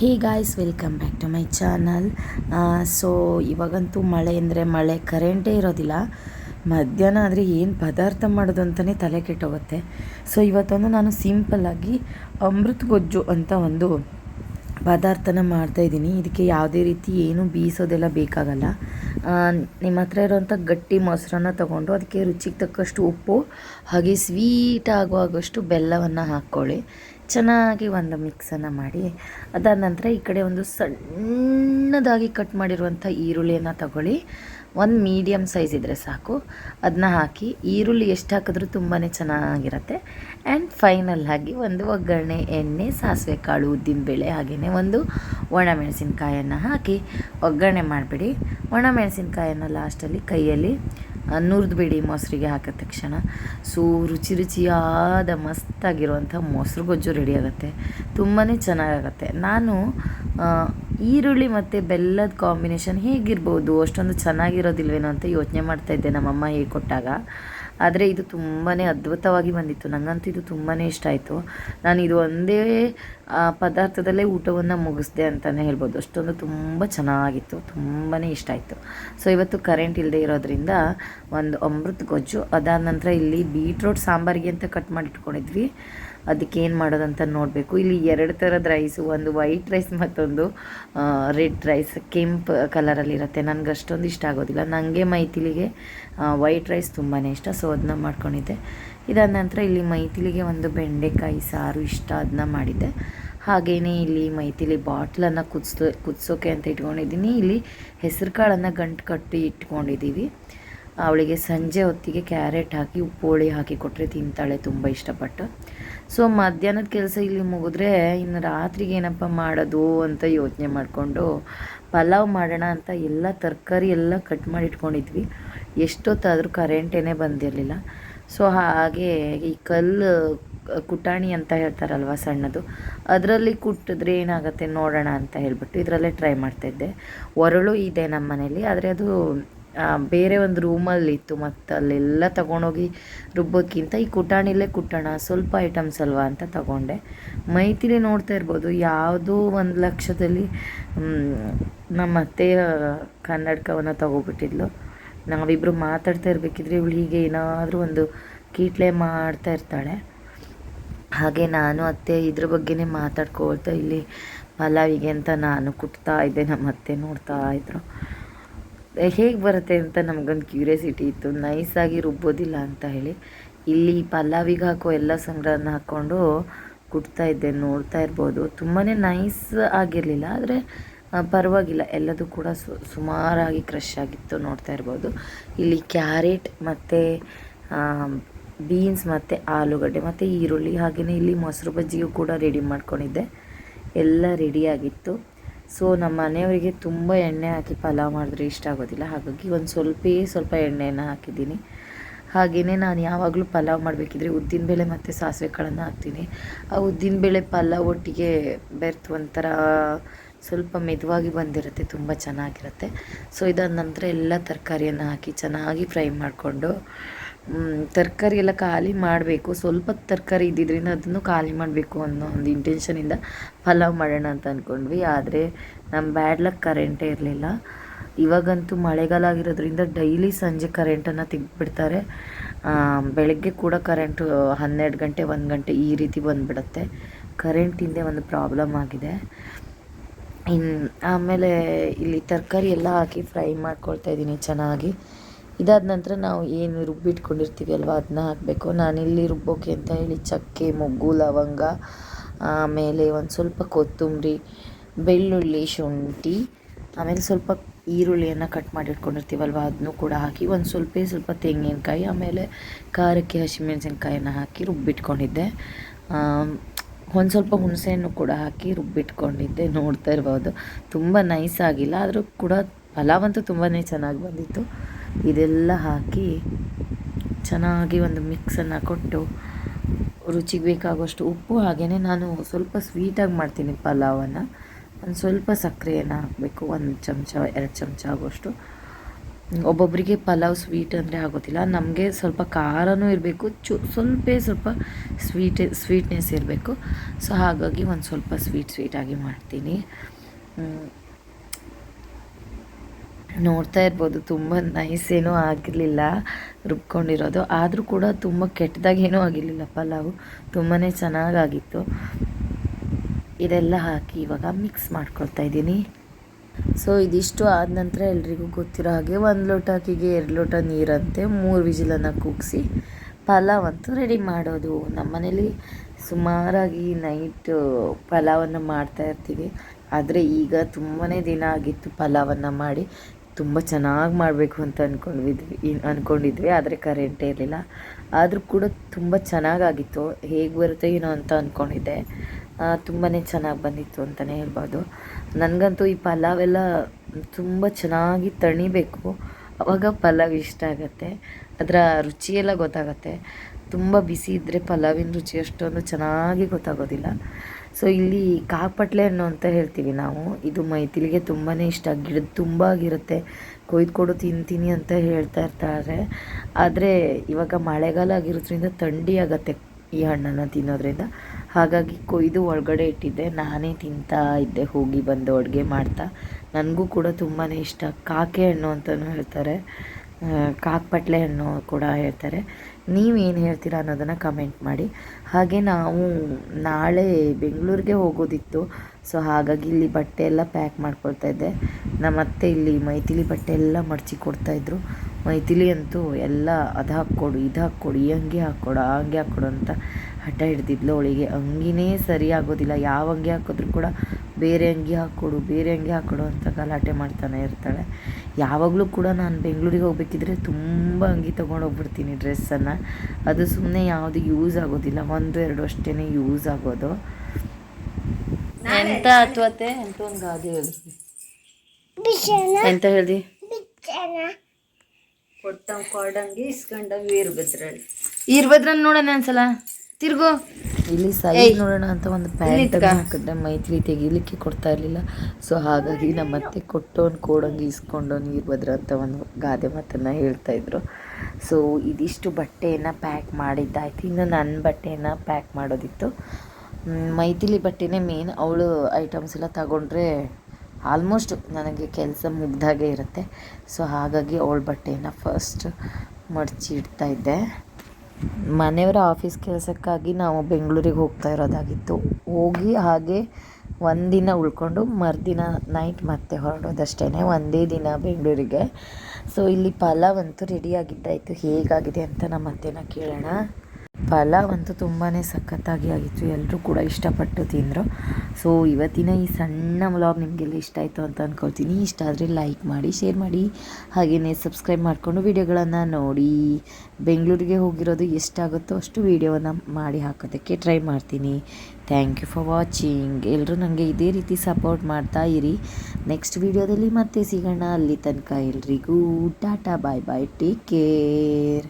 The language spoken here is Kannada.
Hey guys welcome back to my channel so ಇವಾಗಂತೂ ಮಳೆ ಅಂದರೆ ಮಳೆ ಕರೆಂಟೇ ಇರೋದಿಲ್ಲ. ಮಧ್ಯಾಹ್ನ ಆದರೆ ಏನು ಪದಾರ್ಥ ಮಾಡೋದು ಅಂತಲೇ ತಲೆ ಕೆಟ್ಟೋಗುತ್ತೆ. ಸೊ ಇವತ್ತೊಂದು ನಾನು ಸಿಂಪಲ್ಲಾಗಿ ಅಮೃತ ಗೊಜ್ಜು ಅಂತ ಒಂದು ಪದಾರ್ಥನ ಮಾಡ್ತಾಯಿದ್ದೀನಿ ಇದಕ್ಕೆ ಯಾವುದೇ ರೀತಿ ಏನು ಬೀಸೋದೆಲ್ಲ ಬೇಕಾಗಲ್ಲ. ನಿಮ್ಮ ಹತ್ರ ಇರೋವಂಥ ಗಟ್ಟಿ ಮೊಸರನ್ನ ತಗೊಂಡು ಅದಕ್ಕೆ ರುಚಿಗೆ ತಕ್ಕಷ್ಟು ಉಪ್ಪು, ಹಾಗೆ ಸ್ವೀಟ್ ಆಗುವಾಗಷ್ಟು ಬೆಲ್ಲವನ್ನು ಹಾಕ್ಕೊಳ್ಳಿ. ಚೆನ್ನಾಗಿ ಒಂದು ಮಿಕ್ಸನ್ನು ಮಾಡಿ, ಅದಾದ ನಂತರ ಈ ಕಡೆ ಒಂದು ಸಣ್ಣದಾಗಿ ಕಟ್ ಮಾಡಿರುವಂಥ ಈರುಳ್ಳಿಯನ್ನು ತಗೊಳ್ಳಿ. ಒಂದು ಮೀಡಿಯಮ್ ಸೈಜ್ ಇದ್ದರೆ ಸಾಕು. ಅದನ್ನ ಹಾಕಿ, ಈರುಳ್ಳಿ ಎಷ್ಟು ಹಾಕಿದ್ರೂ ತುಂಬಾ ಚೆನ್ನಾಗಿರುತ್ತೆ. ಆ್ಯಂಡ್ ಫೈನಲ್ ಆಗಿ ಒಂದು ಒಗ್ಗರಣೆ, ಎಣ್ಣೆ, ಸಾಸಿವೆ ಕಾಳು, ಉದ್ದಿನಬೇಳೆ ಹಾಗೆಯೇ ಒಂದು ಒಣಮೆಣಸಿನ್ಕಾಯನ್ನು ಹಾಕಿ ಒಗ್ಗರಣೆ ಮಾಡಿಬಿಡಿ. ಒಣಮೆಣಸಿನ್ಕಾಯನ್ನು ಲಾಸ್ಟಲ್ಲಿ ಕೈಯಲ್ಲಿ ನುರಿದ್ಬಿಡಿ ಮೊಸರಿಗೆ ಹಾಕಿದ ತಕ್ಷಣ ಸೊ ರುಚಿ ರುಚಿಯಾದ ಮಸ್ತಾಗಿರುವಂಥ ಮೊಸರು ಗೊಜ್ಜು ರೆಡಿ ಆಗುತ್ತೆ. ತುಂಬಾ ಚೆನ್ನಾಗಾಗತ್ತೆ. ನಾನು ಈರುಳ್ಳಿ ಮತ್ತು ಬೆಲ್ಲದ ಕಾಂಬಿನೇಷನ್ ಹೇಗಿರ್ಬೋದು, ಅಷ್ಟೊಂದು ಚೆನ್ನಾಗಿರೋದಿಲ್ವೇನೋ ಅಂತ ಯೋಚನೆ ಮಾಡ್ತಾಯಿದ್ದೆ ನಮ್ಮಮ್ಮ ಹೇಳ್ಕೊಟ್ಟಾಗ. ಆದರೆ ಇದು ತುಂಬಾ ಅದ್ಭುತವಾಗಿ ಬಂದಿತ್ತು. ನನಗಂತೂ ಇದು ತುಂಬಾ ಇಷ್ಟ ಆಯಿತು. ನಾನು ಇದು ಒಂದೇ ಪದಾರ್ಥದಲ್ಲೇ ಊಟವನ್ನು ಮುಗಿಸ್ದೆ ಅಂತಲೇ ಹೇಳ್ಬೋದು. ಅಷ್ಟೊಂದು ತುಂಬ ಚೆನ್ನಾಗಿತ್ತು. ತುಂಬಾ ಇಷ್ಟ ಆಯಿತು. ಸೊ ಇವತ್ತು ಕರೆಂಟ್ ಇಲ್ಲದೆ ಇರೋದ್ರಿಂದ ಒಂದು ಅಮೃತ ಗೊಜ್ಜು, ಅದಾದ ನಂತರ ಇಲ್ಲಿ ಬೀಟ್ರೋಟ್ ಸಾಂಬಾರಿಗೆ ಅಂತ ಕಟ್ ಮಾಡಿ ಅದಕ್ಕೆ ಏನು ಮಾಡೋದಂತ ನೋಡಬೇಕು. ಇಲ್ಲಿ ಎರಡು ಥರದ ರೈಸು ಒಂದು ವೈಟ್ ರೈಸ್ ಮತ್ತೊಂದು ರೆಡ್ ರೈಸ್ ಕೆಂಪು ಕಲರಲ್ಲಿರುತ್ತೆ ನನಗೆ ಅಷ್ಟೊಂದು ಇಷ್ಟ ಆಗೋದಿಲ್ಲ. ನನಗೆ ಮೈಥಿಲಿಗೆ ವೈಟ್ ರೈಸ್ ತುಂಬಾ ಇಷ್ಟ. ಸೊ ಅದನ್ನ ಮಾಡ್ಕೊಂಡಿದ್ದೆ. ಇದಾದ ನಂತರ ಇಲ್ಲಿ ಮೈಥಿಲಿಗೆ ಒಂದು ಬೆಂಡೆಕಾಯಿ ಸಾರು ಇಷ್ಟ ಅದನ್ನ ಮಾಡಿದ್ದೆ. ಹಾಗೆಯೇ ಇಲ್ಲಿ ಮೈತಿಲಿ ಬಾಟ್ಲನ್ನು ಕುದಿಸೋ ಕುದಿಸೋಕೆ ಅಂತ ಇಟ್ಕೊಂಡಿದ್ದೀನಿ. ಇಲ್ಲಿ ಹೆಸರು ಕಾಳನ್ನು ಗಂಟು ಕಟ್ಟಿ ಇಟ್ಕೊಂಡಿದ್ದೀವಿ. ಅವಳಿಗೆ ಸಂಜೆ ಹೊತ್ತಿಗೆ ಕ್ಯಾರೆಟ್ ಹಾಕಿ ಉಪ್ಪು ಹುಳಿ ಹಾಕಿ ಕೊಟ್ಟರೆ ತಿಂತಾಳೆ, ತುಂಬ ಇಷ್ಟಪಟ್ಟು. ಸೊ, ಮಧ್ಯಾಹ್ನದ ಕೆಲಸ ಇಲ್ಲಿ ಮುಗಿದ್ರೆ ಇನ್ನು ರಾತ್ರಿಗೆ ಏನಪ್ಪ ಮಾಡೋದು ಅಂತ ಯೋಚನೆ ಮಾಡಿಕೊಂಡು, ಪಲಾವ್ ಮಾಡೋಣ ಅಂತ ಎಲ್ಲ ತರಕಾರಿ ಎಲ್ಲ ಕಟ್ ಮಾಡಿ ಇಟ್ಕೊಂಡಿದ್ವಿ. ಎಷ್ಟೊತ್ತಾದರೂ ಕರೆಂಟೇನೇ ಬಂದಿರಲಿಲ್ಲ. ಸೊ, ಹಾಗೆ ಈ ಕಲ್ಲು ಕುಟಾಣಿ ಅಂತ ಹೇಳ್ತಾರಲ್ವ ಸಣ್ಣದು, ಅದರಲ್ಲಿ ಕುಟ್ಟಿದ್ರೆ ಏನಾಗುತ್ತೆ ನೋಡೋಣ ಅಂತ ಹೇಳ್ಬಿಟ್ಟು ಇದರಲ್ಲೇ ಟ್ರೈ ಮಾಡ್ತಾಯಿದ್ದೆ ಒರಳು ಇದೆ ನಮ್ಮ ಮನೇಲಿ, ಆದರೆ ಅದು ಬೇರೆ ಒಂದು ರೂಮಲ್ಲಿತ್ತು ಮತ್ತು ಅಲ್ಲೆಲ್ಲ ತಗೊಂಡೋಗಿ ರುಬ್ಬೋಕ್ಕಿಂತ ಈ ಕುಟಾಣಿಲೇ ಕುಟ್ಟೋಣ ಸ್ವಲ್ಪ ಐಟಮ್ಸ್ ಅಲ್ವಾ ಅಂತ ತಗೊಂಡೆ. ಮೈತಿಲಿ ನೋಡ್ತಾ ಇರ್ಬೋದು, ಯಾವುದೋ ಒಂದು ಲಕ್ಷದಲ್ಲಿ ನಮ್ಮ ಅತ್ತೆಯ ಕನ್ನಡಕವನ್ನು ತಗೊಬಿಟ್ಟಿದ್ಲು. ನಾವಿಬ್ಬರು ಮಾತಾಡ್ತಾ ಇರಬೇಕಿದ್ರೆ ಇವಳು ಹೀಗೆ ಏನಾದರೂ ಒಂದು ಕೀಟ್ಲೆ ಮಾಡ್ತಾ ಇರ್ತಾಳೆ. ಹಾಗೆ ನಾನು ಅತ್ತೆ ಇದ್ರ ಬಗ್ಗೆನೇ ಮಾತಾಡ್ಕೊಳ್ತಾ ಇಲ್ಲಿ, ಪಲಾವಿಗೆ ಅಂತ ನಾನು ಕುಟ್ತಾ ಇದ್ದೆ ನಮ್ಮ ಅತ್ತೆ ನೋಡ್ತಾ ಇದ್ರು. ಹೇಗೆ ಬರುತ್ತೆ ಅಂತ ನಮಗೊಂದು ಕ್ಯೂರಿಯಾಸಿಟಿ ಇತ್ತು. ನೈಸಾಗಿ ರುಬ್ಬೋದಿಲ್ಲ ಅಂತ ಹೇಳಿ. ಇಲ್ಲಿ ಪಲಾವಿಗೆ ಹಾಕೋ ಎಲ್ಲ ಸಂಗ್ರಹನ ಹಾಕ್ಕೊಂಡು ಕುಟ್ತಾ ಇದ್ದೆ, ನೋಡ್ತಾ ಇರ್ಬೋದು. ತುಂಬಾ ನೈಸ್ ಆಗಿರಲಿಲ್ಲ, ಆದರೆ ಪರವಾಗಿಲ್ಲ. ಎಲ್ಲದೂ ಕೂಡ ಸು, ಸುಮಾರಾಗಿ ಕ್ರಶ್ ಆಗಿತ್ತು ನೋಡ್ತಾ ಇರ್ಬೋದು. ಇಲ್ಲಿ ಕ್ಯಾರೆಟ್ ಮತ್ತು ಬೀನ್ಸ್ ಮತ್ತು ಆಲೂಗಡ್ಡೆ ಮತ್ತು ಈರುಳ್ಳಿ ಹಾಗೆಯೇ ಇಲ್ಲಿ ಮೊಸರು ಬಜ್ಜಿಯೂ ಕೂಡ ರೆಡಿ ಮಾಡ್ಕೊಂಡಿದ್ದೆ. ಎಲ್ಲ ರೆಡಿಯಾಗಿತ್ತು ಸೊ ನಮ್ಮ ಮನೆಯವರಿಗೆ ತುಂಬ ಎಣ್ಣೆ ಹಾಕಿ ಪಲಾವ್ ಮಾಡಿದ್ರೆ ಇಷ್ಟ ಆಗೋದಿಲ್ಲ. ಹಾಗಾಗಿ ಒಂದು ಸ್ವಲ್ಪ ಸ್ವಲ್ಪ ಎಣ್ಣೆಯನ್ನು ಹಾಕಿದ್ದೀನಿ. ಹಾಗೆಯೇ ನಾನು ಯಾವಾಗಲೂ ಪಲಾವ್ ಮಾಡಬೇಕಿದ್ರೆ ಉದ್ದಿನಬೇಳೆ ಮತ್ತು ಸಾಸಿವೆ ಕಾಳನ್ನು ಹಾಕ್ತೀನಿ. ಆ ಉದ್ದಿನಬೇಳೆ ಪಲಾವ್ ಒಟ್ಟಿಗೆ ಬೆರೆತು ಒಂಥರ ಸ್ವಲ್ಪ ಮೆದುವಾಗಿ ಬಂದಿರುತ್ತೆ, ತುಂಬ ಚೆನ್ನಾಗಿರುತ್ತೆ. ಸೊ ಇದಾದ ನಂತರ ಎಲ್ಲ ತರಕಾರಿಯನ್ನು ಹಾಕಿ ಚೆನ್ನಾಗಿ ಫ್ರೈ ಮಾಡಿಕೊಂಡು ತರಕಾರಿ ಎಲ್ಲ ಖಾಲಿ ಮಾಡಬೇಕು. ಸ್ವಲ್ಪ ತರಕಾರಿ ಇದ್ದಿದ್ದರಿಂದ ಅದನ್ನು ಖಾಲಿ ಮಾಡಬೇಕು ಅನ್ನೋ ಒಂದು ಇಂಟೆನ್ಷನಿಂದ ಪಲಾವ್ ಮಾಡೋಣ ಅಂತ ಅಂದ್ಕೊಂಡ್ವಿ ಆದರೆ ನಮ್ಮ ಬ್ಯಾಡ್ ಲಕ್ ಕರೆಂಟೇ ಇರಲಿಲ್ಲ. ಇವಾಗಂತೂ ಮಳೆಗಾಲ ಆಗಿರೋದ್ರಿಂದ ಡೈಲಿ ಸಂಜೆ ಕರೆಂಟನ್ನು ತೆಗ್ದುಬಿಡ್ತಾರೆ. ಬೆಳಗ್ಗೆ ಕೂಡ ಕರೆಂಟು ಹನ್ನೆರಡು ಗಂಟೆ, ಒಂದು ಗಂಟೆ ಈ ರೀತಿ ಬಂದುಬಿಡುತ್ತೆ. ಕರೆಂಟಿಂದೇ ಒಂದು ಪ್ರಾಬ್ಲಮ್ ಆಗಿದೆ. ಇನ್ನು ಆಮೇಲೆ ಇಲ್ಲಿ ತರಕಾರಿ ಎಲ್ಲ ಹಾಕಿ ಫ್ರೈ ಮಾಡ್ಕೊಳ್ತಾ ಇದ್ದೀನಿ ಚೆನ್ನಾಗಿ. ಇದಾದ ನಂತರ ನಾವು ಏನು ರುಬ್ಬಿಟ್ಕೊಂಡಿರ್ತೀವಿ ಅಲ್ವಾ ಅದನ್ನ ಹಾಕಬೇಕು. ನಾನಿಲ್ಲಿ ರುಬ್ಬೋಕೆ ಅಂತ ಹೇಳಿ ಚಕ್ಕೆ, ಮೊಗ್ಗು, ಲವಂಗ, ಆಮೇಲೆ ಒಂದು ಸ್ವಲ್ಪ ಕೊತ್ತಂಬರಿ, ಬೆಳ್ಳುಳ್ಳಿ, ಶುಂಠಿ, ಆಮೇಲೆ ಸ್ವಲ್ಪ ಈರುಳ್ಳಿಯನ್ನು ಕಟ್ ಮಾಡಿ ಇಟ್ಕೊಂಡಿರ್ತೀವಲ್ವ ಅದನ್ನು ಕೂಡ ಹಾಕಿ ಒಂದು ಸ್ವಲ್ಪ ಸ್ವಲ್ಪ ತೆಂಗಿನಕಾಯಿ, ಆಮೇಲೆ ಖಾರಕ್ಕೆ ಹಸಿಮೆಣಸಿನ್ಕಾಯನ್ನು ಹಾಕಿ ರುಬ್ಬಿಟ್ಕೊಂಡಿದ್ದೆ. ಒಂದು ಸ್ವಲ್ಪ ಹುಣಸೆಹಣ್ಣು ಕೂಡ ಹಾಕಿ ರುಬ್ಬಿಟ್ಕೊಂಡಿದ್ದೆ. ನೋಡ್ತಾ ಇರ್ಬೋದು. ತುಂಬ ನೈಸ್ ಆಗಿಲ್ಲ, ಆದರೂ ಕೂಡ ಪಲಾವ್ ತುಂಬಾ ಚೆನ್ನಾಗಿ ಬಂದಿತ್ತು. ಇದೆಲ್ಲ ಹಾಕಿ ಚೆನ್ನಾಗಿ ಒಂದು ಮಿಕ್ಸನ್ನು ಕೊಟ್ಟು ರುಚಿಗೆ ಬೇಕಾಗುವಷ್ಟು ಉಪ್ಪು ಹಾಗೆಯೇ ನಾನು ಸ್ವಲ್ಪ ಸ್ವೀಟಾಗಿ ಮಾಡ್ತೀನಿ ಪಲಾವನ್ನು. ಒಂದು ಸ್ವಲ್ಪ ಸಕ್ಕರೆಯನ್ನು ಹಾಕಬೇಕು, ಒಂದು ಚಮಚ, ಎರಡು ಚಮಚ ಆಗುವಷ್ಟು. ಒಬ್ಬೊಬ್ಬರಿಗೆ ಪಲಾವ್ ಸ್ವೀಟ್ ಅಂದರೆ ಆಗೋದಿಲ್ಲ, ನಮಗೆ ಸ್ವಲ್ಪ ಖಾರನೂ ಇರಬೇಕು, ಚು ಸ್ವಲ್ಪ ಸ್ವಲ್ಪ ಸ್ವೀಟ್, ಸ್ವೀಟ್ನೆಸ್ ಇರಬೇಕು. ಸೊ ಹಾಗಾಗಿ ಒಂದು ಸ್ವಲ್ಪ ಸ್ವೀಟ್ ಸ್ವೀಟಾಗಿ ಮಾಡ್ತೀನಿ. ನೋಡ್ತಾ ಇರ್ಬೋದು. ತುಂಬ ನೈಸ್ ಏನೂ ಆಗಿರಲಿಲ್ಲ. ರುಬ್ಕೊಂಡಿರೋದು. ಆದರೂ ಕೂಡ ತುಂಬ ಕೆಟ್ಟದಾಗೇನೂ ಆಗಿರಲಿಲ್ಲ ಪಲಾವು. ತುಂಬಾ ಚೆನ್ನಾಗಾಗಿತ್ತು. ಇದೆಲ್ಲ ಹಾಕಿ ಇವಾಗ ಮಿಕ್ಸ್ ಮಾಡ್ಕೊಳ್ತಾ ಇದ್ದೀನಿ. ಸೊ ಇದಿಷ್ಟು ಆದ ನಂತರ ಎಲ್ರಿಗೂ ಗೊತ್ತಿರೋ ಹಾಗೆ ಒಂದು ಲೋಟ ಅಕ್ಕಿಗೆ ಎರಡು ಲೋಟ ನೀರಂತೆ, ಮೂರು ವಿಜಿಲನ್ನು ಕೂಗಿಸಿ ಪಲಾವ್ ಅಂತೂ ರೆಡಿ ಮಾಡೋದು. ನಮ್ಮನೇಲಿ ಸುಮಾರಾಗಿ ನೈಟ್ ಪಲಾವನ್ನು ಮಾಡ್ತಾ ಇರ್ತೀವಿ. ಆದರೆ ಈಗ ತುಂಬಾ ದಿನ ಆಗಿತ್ತು ಪಲಾವನ್ನು ಮಾಡಿ. ತುಂಬ ಚೆನ್ನಾಗಿ ಮಾಡಬೇಕು ಅಂತ ಅಂದ್ಕೊಂಡಿದ್ವಿ ಅಂದ್ಕೊಂಡಿದ್ವಿ ಆದರೆ ಕರೆಂಟೇ ಇರಲಿಲ್ಲ. ಆದರೂ ಕೂಡ ತುಂಬ ಚೆನ್ನಾಗಾಗಿತ್ತು. ಹೇಗೆ ಬರುತ್ತೆ ಏನೋ ಅಂತ ಅಂದ್ಕೊಂಡಿದ್ದೆ ತುಂಬಾ ಚೆನ್ನಾಗಿ ಬಂದಿತ್ತು ಅಂತಲೇ ಹೇಳ್ಬೋದು. ನನಗಂತೂ ಈ ಪಲಾವ್ ಎಲ್ಲ ತುಂಬ ಚೆನ್ನಾಗಿ ತಣಿಬೇಕು. ಅವಾಗ ಪಲಾವ್ ಇಷ್ಟ ಆಗುತ್ತೆ. ಅದರ ರುಚಿಯೆಲ್ಲ ಗೊತ್ತಾಗತ್ತೆ. ತುಂಬ ಬಿಸಿ ಇದ್ದರೆ ಪಲಾವಿನ ರುಚಿ ಅಷ್ಟೊಂದು ಚೆನ್ನಾಗಿ ಗೊತ್ತಾಗೋದಿಲ್ಲ. ಸೊ ಇಲ್ಲಿ ಕಾಪಟ್ಲೆ ಹಣ್ಣು ಅಂತ ಹೇಳ್ತೀವಿ ನಾವು. ಇದು ಮೈತಿಲಿಗೆ ತುಂಬಾ ಇಷ್ಟ. ಗಿಡದ ತುಂಬ ಆಗಿರುತ್ತೆ. ಕೊಯ್ದು ಕೊಡು ತಿಂತೀನಿ ಅಂತ ಹೇಳ್ತಾ ಇರ್ತಾರೆ. ಆದರೆ, ಇವಾಗ ಮಳೆಗಾಲ ಆಗಿರೋದ್ರಿಂದ ಥಂಡಿ ಆಗತ್ತೆ ಈ ಹಣ್ಣನ್ನು ತಿನ್ನೋದ್ರಿಂದ. ಹಾಗಾಗಿ ಕೊಯ್ದು ಒಳಗಡೆ ಇಟ್ಟಿದ್ದೆ. ನಾನೇ ತಿಂತಾ ಇದ್ದೆ, ಹೋಗಿ ಬಂದು ಅಡುಗೆ ಮಾಡ್ತಾ. ನನಗೂ ಕೂಡ ತುಂಬಾ ಇಷ್ಟ. ಕಾಕೆ ಹಣ್ಣು ಅಂತಲೂ ಹೇಳ್ತಾರೆ. ಕಾಕಪಟ್ಲೆ ಹಣ್ಣು ಕೂಡ ಹೇಳ್ತಾರೆ. ನೀವೇನು ಹೇಳ್ತೀರಾ ಅನ್ನೋದನ್ನು ಕಮೆಂಟ್ ಮಾಡಿ. ಹಾಗೆ ನಾವು ನಾಳೆ ಬೆಂಗಳೂರಿಗೆ ಹೋಗೋದಿತ್ತು. ಸೊ ಹಾಗಾಗಿ ಇಲ್ಲಿ ಬಟ್ಟೆ ಎಲ್ಲ ಪ್ಯಾಕ್ ಮಾಡ್ಕೊಳ್ತಾ ಇದ್ದೆ. ನಮ್ಮ ಅತ್ತೆ ಇಲ್ಲಿ ಮೈಥಿಲಿ ಬಟ್ಟೆ ಎಲ್ಲ ಮಡಚಿ ಕೊಡ್ತಾಯಿದ್ರು ಮೈಥಿಲಿ ಅಂತೂ ಎಲ್ಲ ಅದು ಹಾಕ್ಕೊಡು, ಇದು ಹಾಕ್ಕೊಡು, ಈ ಅಂಗಿ ಹಾಕ್ಕೊಡು, ಆ ಅಂಗಿ ಹಾಕ್ಕೊಡು ಅಂತ ಹಠ ಹಿಡ್ದಿದ್ಲು ಅವಳಿಗೆ. ಅಂಗಿನೇ ಸರಿ ಆಗೋದಿಲ್ಲ ಯಾವ ಅಂಗಿ ಹಾಕಿದ್ರು ಕೂಡ ಬೇರೆ ಅಂಗಿ ಹಾಕ್ಕೊಡು ಬೇರೆ ಅಂಗಿ ಹಾಕ್ಕೊಡು ಅಂತ ಗಲಾಟೆ ಮಾಡ್ತಾನೆ ಇರ್ತಾಳೆ. ಯಾವಾಗಲೂ ಕೂಡ ನಾನು ಬೆಂಗಳೂರಿಗೆ ಹೋಗ್ಬೇಕಿದ್ರೆ ತುಂಬ ಅಂಗಿ ತೊಗೊಂಡು ಹೋಗ್ಬಿಡ್ತೀನಿ ಡ್ರೆಸ್ಸನ್ನು. ಅದು ಸುಮ್ಮನೆ ಯಾವುದು ಯೂಸ್ ಆಗೋದಿಲ್ಲ. ಒಂದು ಎರಡು ಅಷ್ಟೇ ಯೂಸ್ ಆಗೋದು. ಎಂತ ಅಂತ ಎಂತ ಒಂದು ಗಾದೆ ಹೇಳಿ. ಎಂತ ಹೇಳ್ದಿ? ಕೊಟ್ಟ ಕೊಡಂಗೆ ಇಸ್ಕೊಂಡಂಗೆ ವೀರಭದ್ರಲ್ಲಿ ಇರ್ಬದ್ರನ್ ನೋಡೋಣ ಒಂದ್ಸಲ. ತಿರ್ಗು. ಇಲ್ಲಿ ಸೈಜ್ ನೋಡೋಣ ಅಂತ ಒಂದು ಪ್ಯಾಂಟ್ ಹಾಕಿದ್ರೆ ಮೈತ್ರಿ ತೆಗಿಲಿಕ್ಕೆ ಕೊಡ್ತಾ ಇರಲಿಲ್ಲ. ಸೊ ಹಾಗಾಗಿ ನಮ್ಮ ಮತ್ತೆ ಕೊಟ್ಟೋನ್ ಕೋಡಂಗೆ ಇಸ್ಕೊಂಡು ನೀರ್ಭದ್ರ ಅಂತ ಒಂದು ಗಾದೆ ಮಾತನ್ನು ಹೇಳ್ತಾ ಇದ್ರು. ಸೊ ಇದಿಷ್ಟು ಬಟ್ಟೆಯನ್ನು ಪ್ಯಾಕ್ ಮಾಡಿದ್ದಾಯ್ತು. ಇನ್ನು ನನ್ನ ಬಟ್ಟೆಯನ್ನು ಪ್ಯಾಕ್ ಮಾಡೋದಿತ್ತು. ಮೈಥಿಲಿ ಬಟ್ಟೆನೇ ಮೇನ್ ಅವಳು ಐಟಮ್ಸ್ ಎಲ್ಲ ತಗೊಂಡ್ರೆ ಆಲ್ಮೋಸ್ಟ್ ನನಗೆ ಕೆಲಸ ಮುಗ್ದಾಗೆ ಇರುತ್ತೆ. ಸೊ ಹಾಗಾಗಿ ಅವಳ ಬಟ್ಟೆಯನ್ನು ಫಸ್ಟ್ ಮಡಚಿ ಇಡ್ತಾ ಇದ್ದೆ. ಮನೆಯವರ ಆಫೀಸ್ ಕೆಲಸಕ್ಕಾಗಿ ನಾವು ಬೆಂಗಳೂರಿಗೆ ಹೋಗ್ತಾ ಇರೋದಾಗಿತ್ತು. ಹೋಗಿ ಹಾಗೆ ಒಂದಿನ ಉಳ್ಕೊಂಡು ಮರುದಿನ ನೈಟ್ ಮತ್ತೆ ಹೊರಡೋದಷ್ಟೇ ಒಂದೇ ದಿನ ಬೆಂಗಳೂರಿಗೆ. ಸೊ ಇಲ್ಲಿ ಪಲಾವ್ ಅಂತೂ ರೆಡಿಯಾಗಿದ್ದಾಯಿತು ಹೇಗಾಗಿದೆ ಅಂತ ನಮ್ಮ ಅತ್ತೆನ ಕೇಳೋಣ. ಪಲಾವ್ ಅಂತೂ ತುಂಬಾ ಸಖತ್ತಾಗಿ ಆಗಿತ್ತು. ಎಲ್ಲರೂ ಕೂಡ ಇಷ್ಟಪಟ್ಟು ತಿಂದರು. ಸೊ ಇವತ್ತಿನ ಈ ಸಣ್ಣ ವ್ಲಾಗ್ ನಿಮಗೆಲ್ಲ ಇಷ್ಟ ಆಯಿತು ಅಂತ ಅಂದ್ಕೊಳ್ತೀನಿ ಇಷ್ಟ ಆದರೆ ಲೈಕ್ ಮಾಡಿ ಶೇರ್ ಮಾಡಿ. ಹಾಗೆಯೇ ಸಬ್ಸ್ಕ್ರೈಬ್ ಮಾಡಿಕೊಂಡು ವೀಡಿಯೋಗಳನ್ನು ನೋಡಿ. ಬೆಂಗಳೂರಿಗೆ ಹೋಗಿರೋದು ಎಷ್ಟಾಗುತ್ತೋ ಅಷ್ಟು ವೀಡಿಯೋನ ಮಾಡಿ ಹಾಕೋದಕ್ಕೆ ಟ್ರೈ ಮಾಡ್ತೀನಿ. ಥ್ಯಾಂಕ್ ಯು ಫಾರ್ ವಾಚಿಂಗ್ ಎಲ್ಲರೂ ನನಗೆ ಇದೇ ರೀತಿ ಸಪೋರ್ಟ್ ಮಾಡ್ತಾ ಇರಿ. ನೆಕ್ಸ್ಟ್ ವೀಡಿಯೋದಲ್ಲಿ ಮತ್ತೆ ಸಿಗೋಣ. ಅಲ್ಲಿ ತನಕ ಎಲ್ರಿಗೂ tata bye bye take care